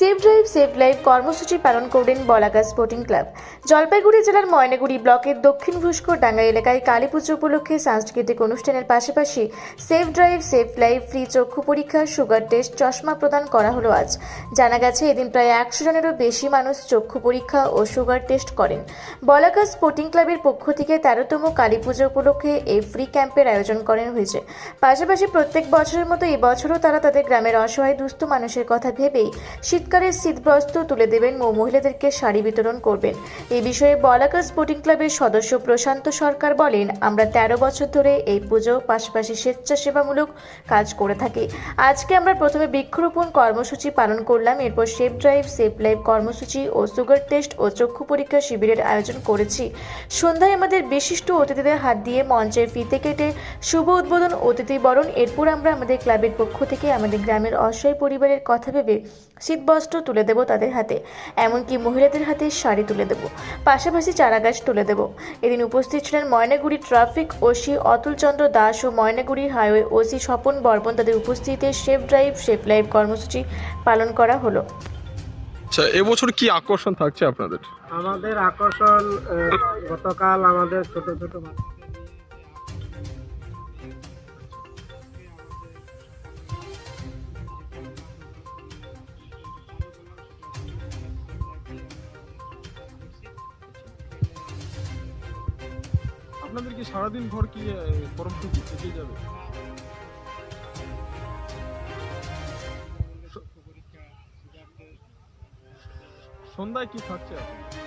Safe drive save life কর্মসূচি পালন করলেন বলাকা স্পোর্টিং ক্লাব জলপাইগুড়ি জেলার ময়নাগুড়ি ব্লকের দক্ষিণ ডাঙ্গা এলাকায় কালী পুজো উপলক্ষে সাংস্কৃতিক অনুষ্ঠানের পাশাপাশি safe drive safe life free চক্ষু পরীক্ষা সুগার টেস্ট চশমা প্রদান করা হলো আজ। জানা গেছে, এদিন প্রায় একশো জনেরও বেশি মানুষ চক্ষু পরীক্ষা ও সুগার টেস্ট করেন। বলাকা স্পোর্টিং ক্লাবের পক্ষ থেকে তেরোতম কালী পুজো উপলক্ষে এই ফ্রি ক্যাম্পের আয়োজন করেন হয়েছে। পাশাপাশি প্রত্যেক বছরের মতো এবছরও তারা তাদের গ্রামের অসহায় দুস্থ মানুষের কথা ভেবেই শীতকালের শীতবস্ত্র তুলে দেবেন ও মহিলাদেরকে শাড়ি বিতরণ করবেন। এই বিষয়ে বলাকা স্পোর্টিং ক্লাবের সদস্য প্রশান্ত সরকার বলেন, আমরা তেরো বছর ধরে এই পুজো পাশাপাশি স্বেচ্ছাসেবামূলক কাজ করে থাকি। আজকে আমরা প্রথমে বৃক্ষরোপণ কর্মসূচি পালন করলাম, এরপর সেফ ড্রাইভ সেফ লাইফ কর্মসূচি ও সুগার টেস্ট ও চক্ষু পরীক্ষা শিবিরের আয়োজন করেছি। সন্ধ্যায় আমাদের বিশিষ্ট অতিথিদের হাত দিয়ে মঞ্চের ফিতে কেটে শুভ উদ্বোধন অতিথি বরণ এরপর আমরা আমাদের ক্লাবের পক্ষ থেকে আমাদের গ্রামের অসহায় পরিবারের কথা ভেবে শীতবস্ত্র তুলে দেব তাদের হাতে। এমনকি মহিলাদের হাতে শাড়ি তুলে দেব। পাশাপাশি চারাগাছ তুলে দেব। এদিন উপস্থিত ছিলেন ময়নাগুড়ি ট্রাফিক ওসি অতুলচন্দ্র দাস ও ময়নাগুড়ি হাইওয়ে ওসি স্বপন বর্মন। তাদের উপস্থিতিতে সেফ ড্রাইভ সেফ লাইভ কর্মসূচি পালন করা হলো। আচ্ছা এবছর কি আকর্ষণ থাকছে আপনাদের? আমাদের আকর্ষণ গতকাল আমাদের ছোট ছোট আপনাদের কি সারাদিন ঘর কি গরম থেকে থেকে যাবে সন্ধ্যায় কি থাকছে এখন?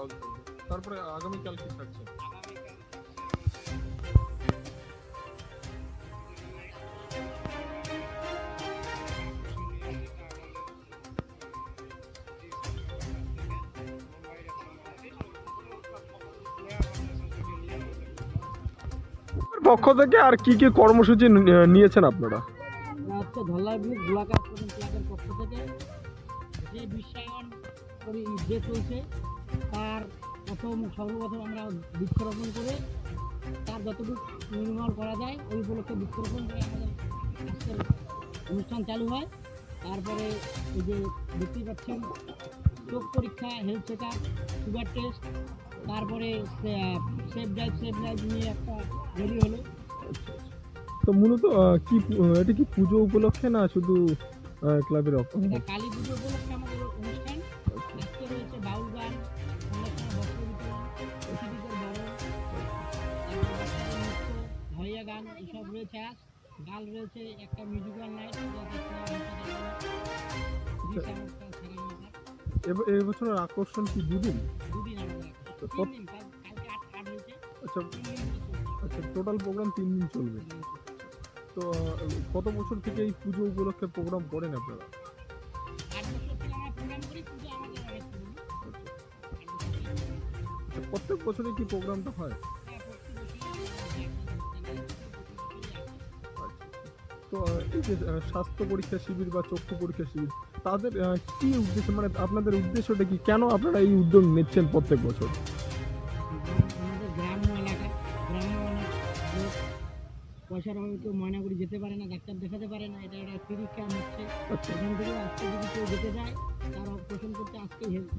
বাউল থাকবে। তারপরে আগামীকাল কি থাকছে পক্ষ থেকে আর কি কি কর্মসূচি নিয়েছেন আপনারা ধলাই ব্লক গোলাকার পক্ষ থেকে যে বিশ্বায়ন করি যে চলছে তার প্রথম সর্বপ্রথম আমরা বৃক্ষরোপণ করে তার যতটুকু নির্মল করা যায় ওই উপলক্ষে বৃক্ষরোপণ করে আমাদের আজকের অনুষ্ঠান চালু হয়। তারপরে এই যে দেখতেই পাচ্ছেন চোখ পরীক্ষা health check up sugar test তারপরে সেফ ড্রাইভ সেফ ড্রাইভ নিয়ে একটা রেডি হলো। তো মূলত কি এটা কি পুজো উপলক্ষে না শুধু ক্লাবের কালী পুজো উপলক্ষে এসব রয়েছে আজ গাল রয়েছে একটা মিউজিক্যাল নাইট এব- এই বছরের আকর্ষণ কি দুদিন? দুদিন আচ্ছা। আচ্ছা টোটাল প্রোগ্রাম তিন দিন চলবে। তো কত বছর থেকে এই পুজো উপলক্ষে প্রোগ্রাম করেন আপনারা? থেকে আচ্ছা। প্রত্যেক বছরে কি প্রোগ্রামটা হয়? তো এই যে স্বাস্থ্য পরীক্ষা শিবির বা চক্ষু পরীক্ষা শিবির তাদের কি উদ্দেশ্য মানে আপনাদের উদ্দেশ্যটা কি কেন আপনারা এই উদ্যোগ নিচ্ছেন প্রত্যেক বছর? পয়সার অভাবে কেউ ময়নাগুড়ি যেতে পারে না ডাক্তার দেখাতে পারে না এটা একটা ফ্রি ক্যাম্প হচ্ছে আচ্ছা। এখান থেকে আজকে যদি কেউ যেতে চায় তার অপারেশন করতে আজকেই হেল্প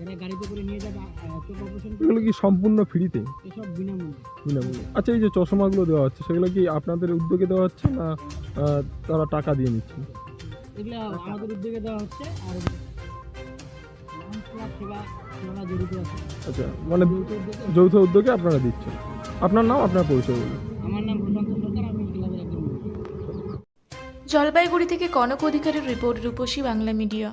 যারা গাড়িতে করে নিয়ে যাবে চোখ অপারেশন এগুলো কি সম্পূর্ণ ফ্রিতে? এসব বিনামূল্যে। বিনামূল্যে। আচ্ছা এই যে চশমাগুলো দেওয়া হচ্ছে সেগুলো কি আপনাদের উদ্যোগে দেওয়া হচ্ছে না তারা টাকা দিয়ে নিচ্ছে? এগুলো আমাদের উদ্যোগে দেওয়া হচ্ছে আর লায়ন্স ক্লাব সেবা সেবা জড়িত আছে। আচ্ছা মানে যৌথ উদ্যোগে আপনারা দিচ্ছেন। আপনার নাম আপনার পরিচয় বলুন। আমার নাম প্রশান্ত সরকার আমি ক্লাবের একজন। জলপাইগুড়ি থেকে কনক অধিকারের রিপোর্ট রূপসী বাংলা মিডিয়া।